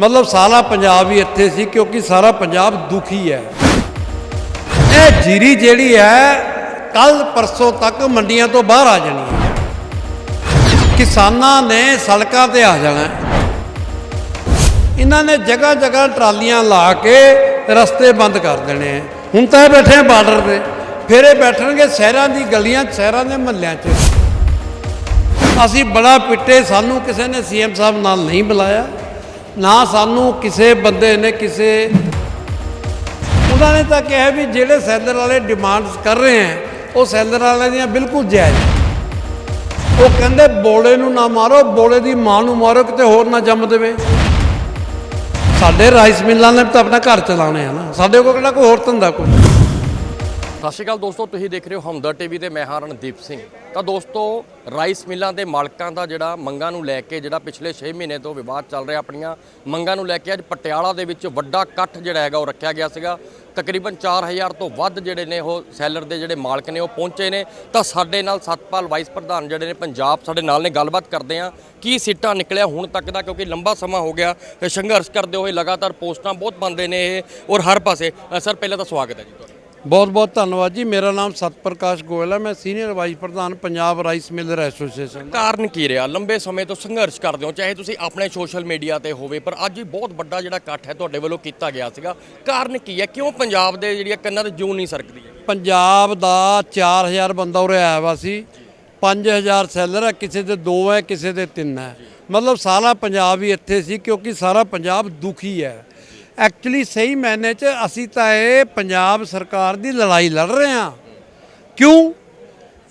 ਮਤਲਬ ਸਾਰਾ ਪੰਜਾਬ ਹੀ ਇੱਥੇ ਸੀ ਕਿਉਂਕਿ ਸਾਰਾ ਪੰਜਾਬ ਦੁਖੀ ਹੈ। ਇਹ ਜੀਰੀ ਜਿਹੜੀ ਹੈ, ਕੱਲ ਪਰਸੋਂ ਤੱਕ ਮੰਡੀਆਂ ਤੋਂ ਬਾਹਰ ਆ ਜਾਣੀ ਹੈ। ਕਿਸਾਨਾਂ ਨੇ ਸੜਕਾਂ ਤੇ ਆ ਜਾਣਾ ਇਹਨਾਂ ਨੇ ਜਗ੍ਹਾ ਜਗ੍ਹਾ ਟਰਾਲੀਆਂ ਲਾ ਕੇ ਰਸਤੇ ਬੰਦ ਕਰ ਦੇਣੇ ਹੈ। ਹੁਣ ਤਾਂ ਇਹ ਬੈਠੇ ਬਾਰਡਰ ਤੇ। ਫਿਰ ਇਹ ਬੈਠਣਗੇ ਸ਼ਹਿਰਾਂ ਦੀ ਗਲੀਆਂ, ਸ਼ਹਿਰਾਂ ਦੇ ਮਹੱਲਿਆਂ 'ਚ। ਅਸੀਂ ਬੜਾ ਪਿੱਟੇ, ਸਾਨੂੰ ਕਿਸੇ ਨੇ ਸੀਐਮ ਸਾਹਿਬ ਨਾਲ ਨਹੀਂ ਬੁਲਾਇਆ। ਨਾ ਸਾਨੂੰ ਕਿਸੇ ਬੰਦੇ ਨੇ ਕਿਸੇ ਉਹਨਾਂ ਨੇ ਤਾਂ ਕਿਹਾ ਵੀ ਜਿਹੜੇ ਸੈਲਰ ਵਾਲੇ ਡਿਮਾਂਡਸ ਕਰ ਰਹੇ ਹੈ, ਉਹ ਸੈਲਰ ਵਾਲਿਆਂ ਦੀਆਂ ਬਿਲਕੁਲ ਜਾਇਜ਼ ਉਹ ਕਹਿੰਦੇ ਬੋਲੇ ਨੂੰ ਨਾ ਮਾਰੋ, ਬੋਲੇ ਦੀ ਮਾਂ ਨੂੰ ਮਾਰੋ, ਕਿਤੇ ਹੋਰ ਨਾ ਜੰਮ ਦੇਵੇ। ਸਾਡੇ ਰਾਈਸ ਮਿੱਲਾਂ ਨੇ ਤਾਂ ਆਪਣਾ ਘਰ ਚਲਾਉਣੇ ਆ ਨਾ। ਸਾਡੇ ਕੋਲ ਕਿਹੜਾ ਕੋਈ ਹੋਰ ਧੰਦਾ ਕੋਈ? ਸਤਿ ਸ਼੍ਰੀ ਅਕਾਲ ਦੋਸਤੋ, ਤੁਸੀਂ ਦੇਖ ਰਹੇ ਹੋ ਹਮਦਰ ਟੀਵੀ ਤੇ ਮੈਂ ਹਾਂ ਰਣਦੀਪ ਸਿੰਘ। ਤਾਂ ਦੋਸਤੋ, ਰਾਈਸ ਮਿੱਲਾਂ ਦੇ ਮਾਲਕਾਂ ਦਾ ਜਿਹੜਾ ਮੰਗਾਂ ਨੂੰ ਲੈ ਕੇ ਜਿਹੜਾ ਪਿਛਲੇ 6 ਮਹੀਨੇ ਤੋਂ ਵਿਵਾਦ ਚੱਲ ਰਿਹਾ, ਆਪਣੀਆਂ ਮੰਗਾਂ ਨੂੰ ਲੈ ਕੇ ਅੱਜ ਪਟਿਆਲਾ ਦੇ ਵਿੱਚ ਵੱਡਾ ਇਕੱਠ ਜਿਹੜਾ ਹੈਗਾ ਉਹ ਰੱਖਿਆ ਗਿਆ ਸੀਗਾ। ਤਕਰੀਬਨ 4000 ਤੋਂ ਵੱਧ ਜਿਹੜੇ ਨੇ ਉਹ ਸੈਲਰ ਦੇ ਜਿਹੜੇ ਮਾਲਕ ਨੇ ਉਹ ਪਹੁੰਚੇ ਨੇ। ਤਾਂ ਸਾਡੇ ਨਾਲ ਸਤਪਾਲ ਵਾਈਸ ਪ੍ਰਧਾਨ ਜਿਹੜੇ ਨੇ ਪੰਜਾਬ ਸਾਡੇ ਨਾਲ ਨੇ, ਗੱਲਬਾਤ ਕਰਦੇ ਆ ਕੀ ਸਿੱਟਾ ਨਿਕਲਿਆ ਹੁਣ ਤੱਕ ਦਾ, ਕਿਉਂਕਿ ਲੰਬਾ ਸਮਾਂ ਹੋ ਗਿਆ ਇਹ ਸੰਘਰਸ਼ ਕਰਦੇ ਹੋਏ ਲਗਾਤਾਰ ਪੋਸਟਾਂ ਬਹੁਤ ਪਾਉਂਦੇ ਨੇ ਇਹ ਔਰ ਹਰ ਪਾਸੇ। ਸਰ, ਪਹਿਲਾਂ ਤਾਂ ਸਵਾਗਤ ਹੈ ਜੀ ਤੁਹਾਡਾ। ਬਹੁਤ ਬਹੁਤ ਧੰਨਵਾਦ ਜੀ। ਮੇਰਾ ਨਾਮ ਸਤਪ੍ਰਕਾਸ਼ ਗੋਇਲ ਹੈ। ਮੈਂ ਸੀਨੀਅਰ ਵਾਈਸ ਪ੍ਰਧਾਨ ਪੰਜਾਬ ਰਾਈਸ ਮਿਲਰ ਐਸੋਸੀਏਸ਼ਨ ਦਾ। ਕਾਰਨ ਕੀ ਰਿਹਾ? ਲੰਬੇ ਸਮੇਂ ਤੋਂ ਸੰਘਰਸ਼ ਕਰਦੇ ਹੋ ਚਾਹੇ ਤੁਸੀਂ ਆਪਣੇ ਸੋਸ਼ਲ ਮੀਡੀਆ ਤੇ ਹੋਵੇ ਪਰ ਅੱਜ ਵੀ ਬਹੁਤ ਵੱਡਾ ਜਿਹੜਾ ਇਕੱਠ ਹੈ ਤੁਹਾਡੇ ਵੱਲੋਂ ਕੀਤਾ ਗਿਆ ਸੀਗਾ। ਕਾਰਨ ਕੀ ਹੈ? ਕਿਉਂ ਪੰਜਾਬ ਦੇ ਜਿਹੜੀਆਂ ਕੰਨਾਂ ਤੇ ਜੂਨ ਨਹੀਂ ਸਰਕਦੀ? ਪੰਜਾਬ ਦਾ 4000 ਬੰਦਾ ਉਰੇ ਆਇਆ ਵਾ ਸੀ। 5000 ਸੈਲਰ ਹੈ ਕਿਸੇ ਦੇ 2 ਹੈ ਕਿਸੇ ਦੇ 3 ਹੈ। ਮਤਲਬ ਸਾਰਾ ਪੰਜਾਬ ਹੀ ਇੱਥੇ ਸੀ ਕਿਉਂਕਿ ਸਾਰਾ ਪੰਜਾਬ ਦੁਖੀ ਹੈ। ਐਕਚੁਅਲੀ ਸਹੀ ਮੈਨੇ ਚ ਅਸੀਂ ਤਾਂ ਇਹ ਪੰਜਾਬ ਸਰਕਾਰ ਦੀ ਲੜਾਈ ਲੜ ਰਹੇ ਹਾਂ। ਕਿਉਂ?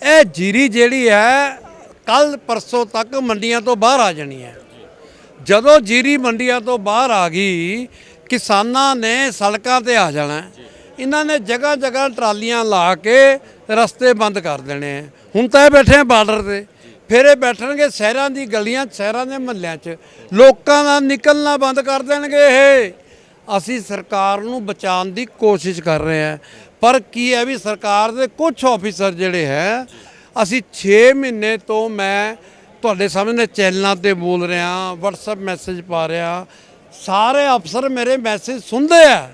ਇਹ ਜੀਰੀ ਜਿਹੜੀ ਹੈ ਕੱਲ ਪਰਸੋਂ ਤੱਕ ਮੰਡੀਆਂ ਤੋਂ ਬਾਹਰ ਆ ਜਾਣੀ ਹੈ। ਜਦੋਂ ਜੀਰੀ ਮੰਡੀਆਂ ਤੋਂ ਬਾਹਰ ਆ ਗਈ, ਕਿਸਾਨਾਂ ਨੇ ਸੜਕਾਂ ਤੇ ਆ ਜਾਣਾ ਇਹਨਾਂ ਨੇ ਜਗ੍ਹਾ ਜਗ੍ਹਾ ਟਰਾਲੀਆਂ ਲਾ ਕੇ ਰਸਤੇ ਬੰਦ ਕਰ ਦੇਣੇ ਹੈ। ਹੁਣ ਤਾਂ ਇਹ ਬੈਠੇ ਬਾਰਡਰ ਤੇ। ਫਿਰ ਇਹ ਬੈਠਣਗੇ ਸ਼ਹਿਰਾਂ ਦੀ ਗਲੀਆਂ, ਸ਼ਹਿਰਾਂ ਦੇ ਮਹੱਲਿਆਂ 'ਚ। ਲੋਕਾਂ ਦਾ ਨਿਕਲਣਾ ਬੰਦ ਕਰ ਦੇਣਗੇ ਇਹ। ਅਸੀਂ ਸਰਕਾਰ ਨੂੰ ਬਚਾਉਣ ਦੀ ਕੋਸ਼ਿਸ਼ ਕਰ ਰਹੇ ਹਾਂ। ਪਰ ਕੀ ਹੈ ਵੀ ਸਰਕਾਰ ਦੇ ਕੁਝ ਆਫੀਸਰ ਜਿਹੜੇ ਹੈ, ਅਸੀਂ 6 ਮਹੀਨੇ ਤੋਂ ਮੈਂ ਤੁਹਾਡੇ ਸਾਹਮਣੇ ਚੈਨਲਾਂ ਤੇ ਬੋਲ ਰਿਹਾ, WhatsApp ਮੈਸੇਜ ਪਾ ਰਿਹਾ। ਸਾਰੇ ਅਫਸਰ ਮੇਰੇ ਮੈਸੇਜ ਸੁਣਦੇ ਆ।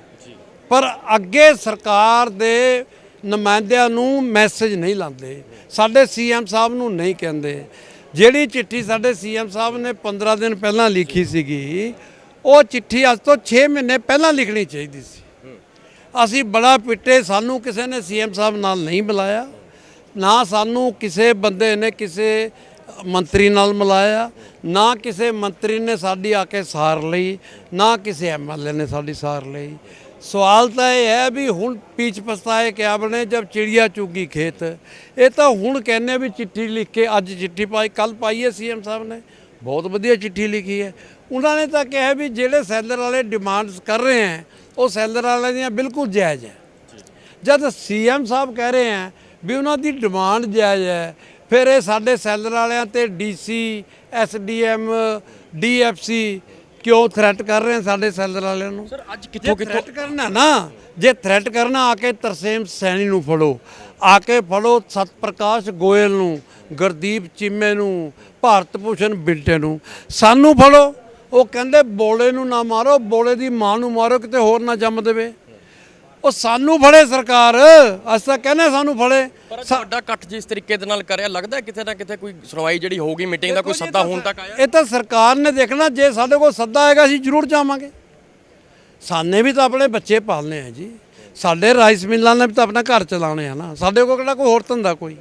ਪਰ ਅੱਗੇ ਸਰਕਾਰ ਦੇ ਨੁਮਾਇੰਦਿਆਂ ਨੂੰ ਮੈਸੇਜ ਨਹੀਂ ਲਾਉਂਦੇ। ਸਾਡੇ ਸੀਐਮ ਸਾਹਿਬ ਨੂੰ ਨਹੀਂ ਕਹਿੰਦੇ। ਜਿਹੜੀ ਚਿੱਠੀ ਸਾਡੇ ਸੀਐਮ ਸਾਹਿਬ ਨੇ 15 ਦਿਨ ਪਹਿਲਾਂ ਲਿਖੀ ਸੀਗੀ ਉਹ ਚਿੱਠੀ ਅੱਜ ਤੋਂ 6 ਮਹੀਨੇ ਪਹਿਲਾਂ ਲਿਖਣੀ ਚਾਹੀਦੀ ਸੀ। ਅਸੀਂ ਬੜਾ ਪਿੱਟੇ, ਸਾਨੂੰ ਕਿਸੇ ਨੇ ਸੀਐਮ ਸਾਹਿਬ ਨਾਲ ਨਹੀਂ ਮਿਲਾਇਆ ਨਾ ਸਾਨੂੰ ਕਿਸੇ ਬੰਦੇ ਨੇ ਕਿਸੇ ਮੰਤਰੀ ਨਾਲ ਮਿਲਾਇਆ ਨਾ ਕਿਸੇ ਮੰਤਰੀ ਨੇ ਸਾਡੀ ਆ ਕੇ ਸਾਰ ਲਈ, ਨਾ ਕਿਸੇ ਐਮਐਲਏ ਨੇ ਸਾਡੀ ਸਾਰ ਲਈ। ਸਵਾਲ ਤਾਂ ਇਹ ਹੈ ਵੀ ਹੁਣ ਪੀਚ ਪਛਤਾਏ ਕਿਆ ਆਪਣੇ ਜਦ ਚਿੜੀਆ ਚੁਗੀ ਖੇਤ। ਇਹ ਤਾਂ ਹੁਣ ਕਹਿੰਨੇ ਵੀ ਚਿੱਠੀ ਲਿਖ ਕੇ ਅੱਜ ਚਿੱਠੀ ਪਾਈ ਕੱਲ ਪਾਈ ਹੈ ਸੀਐਮ ਸਾਹਿਬ ਨੇ। ਬਹੁਤ ਵਧੀਆ ਚਿੱਠੀ ਲਿਖੀ ਹੈ। ਉਹਨਾਂ ਨੇ ਤਾਂ ਕਿਹਾ ਵੀ ਜਿਹੜੇ ਸੈਲਰ ਵਾਲੇ ਡਿਮਾਂਡਸ ਕਰ ਰਹੇ ਹੈ ਉਹ ਸੈਲਰ ਵਾਲਿਆਂ ਦੀਆਂ ਬਿਲਕੁਲ ਜਾਇਜ਼ ਹੈ। ਜਦ ਸੀਐਮ ਸਾਹਿਬ ਕਹਿ ਰਹੇ ਹੈ ਵੀ ਉਹਨਾਂ ਦੀ ਡਿਮਾਂਡ ਜਾਇਜ਼ ਹੈ ਫਿਰ ਇਹ ਸਾਡੇ ਸੈਲਰ ਵਾਲਿਆਂ ਤੇ ਡੀਸੀ ਐਸਡੀਐਮ ਡੀਐਫਸੀ ਕਿਉਂ ਥ੍ਰੈਟ ਕਰ ਰਹੇ ਸਾਡੇ ਸੈਲਰ ਵਾਲਿਆਂ ਨੂੰ? ਸਰ ਅੱਜ ਕਿੱਥੋਂ ਕਿੱਥੋਂ ਥ੍ਰੈਟ ਕਰਨਾ ਨਾ ਜੇ ਥ੍ਰੈਟ ਕਰਨਾ ਆ ਕੇ ਤਰਸੇਮ ਸੈਣੀ ਨੂੰ ਫੜੋ ਆ ਕੇ ਫੜੋ ਸਤਪ੍ਰਕਾਸ਼ ਗੋਇਲ ਨੂੰ ਗੁਰਦੀਪ ਚੀਮੇ ਨੂੰ ਭਾਰਤ ਭੂਸ਼ਣ ਬਿੰਟੇ ਨੂੰ। ਸਾਨੂੰ ਫੜੋ। ਉਹ ਕਹਿੰਦੇ ਬੋਲੇ ਨੂੰ ਨਾ ਮਾਰੋ ਬੋਲੇ ਦੀ ਮਾਂ ਨੂੰ ਮਾਰੋ ਕਿਤੇ ਹੋਰ ਨਾ ਜੰਮ ਦੇਵੇ। ਉਹ ਸਾਨੂੰ ਫੜੇ ਸਰਕਾਰ ਅਸੀਂ ਤਾਂ ਕਹਿੰਦੇ ਸਾਨੂੰ ਫੜੇ। ਪਰ ਤੁਹਾਡਾ ਇਕੱਠ ਜਿਸ ਤਰੀਕੇ ਦੇ ਨਾਲ ਕਰਿਆ ਲੱਗਦਾ ਕਿਤੇ ਨਾ ਕਿਤੇ ਕੋਈ ਸੁਣਵਾਈ ਜਿਹੜੀ ਹੋਊਗੀ ਮੀਟਿੰਗ ਦਾ ਕੋਈ ਸੱਦਾ ਹੁਣ ਤੱਕ ਆਇਆ? ਇਹ ਤਾਂ ਸਰਕਾਰ ਨੇ ਦੇਖਣਾ ਜੇ ਸਾਡੇ ਕੋਲ ਸੱਦਾ ਆਏਗਾ ਅਸੀਂ ਜ਼ਰੂਰ ਜਾਵਾਂਗੇ। ਸਾਨੇ ਵੀ ਤਾਂ ਆਪਣੇ ਬੱਚੇ ਪਾਲਨੇ ਆ ਜੀ। ਸਾਡੇ ਰਾਈਸ ਮਿੱਲਾਂ ਨੇ ਵੀ ਤਾਂ ਆਪਣਾ ਘਰ ਚਲਾਉਣੇ ਆ ਨਾ। ਸਾਡੇ ਕੋਲ ਕਿਹੜਾ ਕੋਈ ਹੋਰ ਧੰਦਾ ਕੋਈ?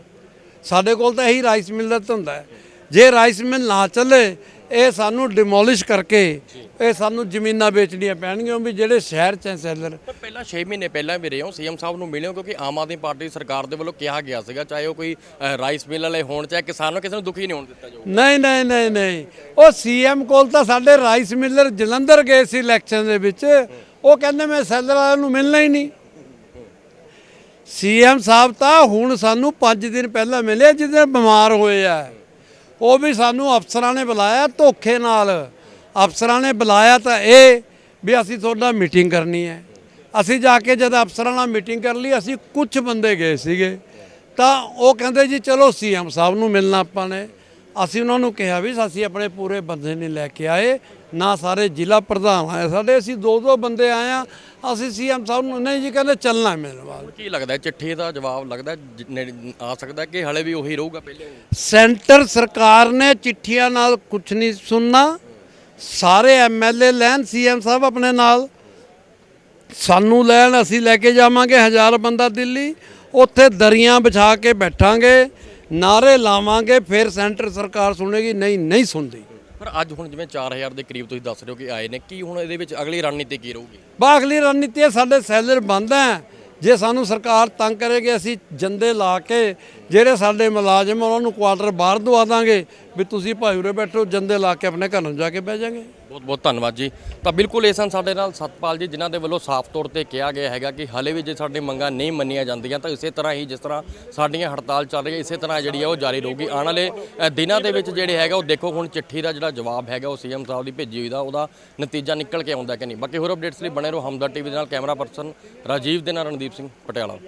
ਸਾਡੇ ਕੋਲ ਤਾਂ ਇਹੀ ਰਾਈਸ ਮਿੱਲ ਦਾ ਧੰਦਾ ਹੈ। ਜੇ ਰਾਈਸ ਮਿੱਲ ਨਾ ਚੱਲੇ ਇਹ ਸਾਨੂੰ ਡਿਮੋਲਿਸ਼ ਕਰਕੇ ਇਹ ਸਾਨੂੰ ਜ਼ਮੀਨਾਂ ਵੇਚਣੀਆਂ ਪੈਣਗੀਆਂ ਵੀ ਜਿਹੜੇ ਸ਼ਹਿਰ ਚ ਸੈਲਰ ਪਰ ਪਹਿਲਾਂ 6 ਮਹੀਨੇ ਪਹਿਲਾਂ ਵੀ ਰਹੇ ਹੋ ਸੀਐਮ ਸਾਹਿਬ ਨੂੰ ਮਿਲੇ ਹੋ ਕਿਉਂਕਿ ਆਮ ਆਦਮੀ ਪਾਰਟੀ ਸਰਕਾਰ ਦੇ ਵੱਲੋਂ ਕਿਹਾ ਗਿਆ ਸੀਗਾ ਚਾਹੇ ਉਹ ਕੋਈ ਰਾਈਸ ਮਿਲ ਵਾਲੇ ਹੋਣ ਚਾਹੇ ਕਿਸਾਨ ਨੂੰ ਕਿਸੇ ਨੂੰ ਦੁਖੀ ਨਹੀਂ ਹੋਣ ਦਿੱਤਾ ਜਾਊ ਨਹੀਂ ਨਹੀਂ ਨਹੀਂ ਨਹੀਂ। ਉਹ ਸੀਐਮ ਕੋਲ ਤਾਂ ਸਾਡੇ ਰਾਈਸ ਮਿਲਰ ਜਲੰਧਰ ਗਏ ਸੀ ਇਲੈਕਸ਼ਨ ਦੇ ਵਿੱਚ। ਉਹ ਕਹਿੰਦੇ ਮੈਂ ਸੈਲਰ ਵਾਲਿਆਂ ਨੂੰ ਮਿਲਣਾ ਹੀ ਨਹੀਂ। ਸੀਐਮ ਸਾਹਿਬ ਤਾਂ ਹੁਣ ਸਾਨੂੰ 5 ਦਿਨ ਪਹਿਲਾਂ ਮਿਲੇ ਜਿਹਦੇ ਬਿਮਾਰ ਹੋਏ ਆ। ਉਹ ਵੀ ਸਾਨੂੰ ਅਫਸਰਾਂ ਨੇ ਬੁਲਾਇਆ ਧੋਖੇ ਨਾਲ। ਅਫਸਰਾਂ ਨੇ ਬੁਲਾਇਆ ਤਾਂ ਇਹ ਵੀ ਅਸੀਂ ਤੁਹਾਡਾ ਮੀਟਿੰਗ ਕਰਨੀ ਹੈ। ਅਸੀਂ ਜਾ ਕੇ ਜਦ ਅਫਸਰਾਂ ਨਾਲ ਮੀਟਿੰਗ ਕਰ ਲਈ, ਅਸੀਂ ਕੁਝ ਬੰਦੇ ਗਏ ਸੀਗੇ। ਤਾਂ ਉਹ ਕਹਿੰਦੇ ਜੀ, ਚਲੋ ਸੀਐਮ ਸਾਹਿਬ ਨੂੰ ਮਿਲਣਾ ਆਪਾਂ ਨੇ। ਅਸੀਂ ਉਹਨਾਂ ਨੂੰ ਕਿਹਾ ਵੀ ਅਸੀਂ ਆਪਣੇ ਪੂਰੇ ਬੰਦੇ ਨਹੀਂ ਲੈ ਕੇ ਆਏ ਨਾ ਸਾਰੇ ਜ਼ਿਲ੍ਹਾ ਪ੍ਰਧਾਨ ਆਏ ਸਾਡੇ ਅਸੀਂ ਦੋ ਦੋ ਬੰਦੇ ਆਏ ਆ ਅਸੀਂ ਸੀਐਮ ਸਾਹਿਬ ਨੂੰ ਨਹੀਂ ਜੀ ਕਹਿੰਦੇ ਚੱਲਣਾ ਮੇਰੇ ਨਾਲ ਕੀ ਲੱਗਦਾ ਚਿੱਠੀ ਦਾ ਜਵਾਬ ਲੱਗਦਾ ਆ ਸਕਦਾ ਕਿ ਹਲੇ ਵੀ ਉਹੀ ਰਹੂਗਾ ਪਹਿਲੇ? ਸੈਂਟਰ ਸਰਕਾਰ ਨੇ ਚਿੱਠੀਆਂ ਨਾਲ ਕੁਝ ਨਹੀਂ ਸੁਣਨਾ। ਸਾਰੇ ਐਮਐਲਏ ਲੈਣ ਸੀਐਮ ਸਾਹਿਬ ਆਪਣੇ ਨਾਲ। ਸਾਨੂੰ ਲੈਣ ਅਸੀਂ ਲੈ ਕੇ ਜਾਵਾਂਗੇ ਹਜ਼ਾਰ ਬੰਦਾ ਦਿੱਲੀ। ਉੱਥੇ ਦਰੀਆਂ ਵਿਛਾ ਕੇ ਬੈਠਾਂਗੇ। ਨਾਰੇ ਲਾਵਾਂਗੇ ਫਿਰ ਸੈਂਟਰ ਸਰਕਾਰ ਸੁਣੇਗੀ ਨਹੀਂ ਨਹੀਂ ਸੁਣਦੀ। ਪਰ ਅੱਜ ਹੁਣ ਜਿਵੇਂ 4000 ਦੇ ਕਰੀਬ ਤੁਸੀਂ ਦੱਸ ਰਹੇ ਹੋ ਕਿ ਆਏ ਨੇ ਕੀ ਹੁਣ ਇਹਦੇ ਵਿੱਚ ਅਗਲੀ ਰਣਨੀਤੀ ਕੀ ਰਹੂਗੀ? ਬਾਖਲੀ ਰਣਨੀਤੀ ਹੈ ਸਾਡੇ ਸੈਲਰ ਬੰਦ ਹੈ। ਜੇ ਸਾਨੂੰ ਸਰਕਾਰ ਤੰਗ ਕਰੇਗੀ ਅਸੀਂ ਜੰਦੇ ਲਾ ਕੇ ਜਿਹੜੇ ਸਾਡੇ ਮੁਲਾਜ਼ਮ ਉਹਨਾਂ ਨੂੰ ਕੁਆਟਰ ਬਾਹਰ ਦਵਾ ਦਾਂਗੇ ਵੀ ਤੁਸੀਂ ਭਾਈ ਉਰੇ ਬੈਠੋ, ਜੰਦੇ ਲਾ ਕੇ ਆਪਣੇ ਘਰ ਨੂੰ ਜਾ ਕੇ ਬਹਿ ਜਾਗੇ। ਬਹੁਤ ਬਹੁਤ ਧੰਨਵਾਦ ਜੀ। ਤਾਂ ਬਿਲਕੁਲ ਇਹ ਸਨ ਸਾਡੇ ਨਾਲ ਸਤਪਾਲ ਜੀ, ਜਿਨ੍ਹਾਂ ਦੇ ਵੱਲੋਂ ਸਾਫ਼ ਤੌਰ ਤੇ ਕਿਹਾ ਗਿਆ ਹੈਗਾ ਕਿ ਹਲੇ ਵੀ ਜੇ ਸਾਡੀ ਮੰਗਾਂ ਨਹੀਂ ਮੰਨੀਆਂ ਜਾਂਦੀਆਂ, ਤਾਂ ਇਸੇ ਤਰ੍ਹਾਂ ਹੀ ਜਿਸ ਤਰ੍ਹਾਂ ਸਾਡੀਆਂ ਹੜਤਾਲ ਚੱਲ ਰਹੀ ਹੈ, ਇਸੇ ਤਰ੍ਹਾਂ ਜਿਹੜੀ ਹੈ ਉਹ ਜਾਰੀ ਰਹੂਗੀ। ਆਉਣ ਵਾਲੇ ਦਿਨਾਂ ਦੇ ਵਿੱਚ ਜਿਹੜੇ ਹੈਗਾ, ਉਹ ਦੇਖੋ ਹੁਣ ਚਿੱਠੀ ਦਾ ਜਿਹੜਾ ਜਵਾਬ ਹੈਗਾ, ਉਹ ਸੀਐਮ ਸਾਹਿਬ ਦੀ ਭੇਜੀ ਹੋਈ ਦਾ, ਉਹਦਾ ਨਤੀਜਾ ਨਿਕਲ ਕੇ ਆਉਂਦਾ ਕਿ ਨਹੀਂ? ਬਾਕੀ ਹੋਰ ਅਪਡੇਟਸ ਲਈ ਬਣੇ ਰਹੋ ਹਮਦਰ ਟੀਵੀ ਦੇ ਨਾਲ, ਕੈਮਰਾ ਪਰਸਨ ਰਾਜੀਵ ਦੇ ਨਾਲ ਰਣਦੀਪ ਸਿੰਘ, ਪਟਿਆਲਾ।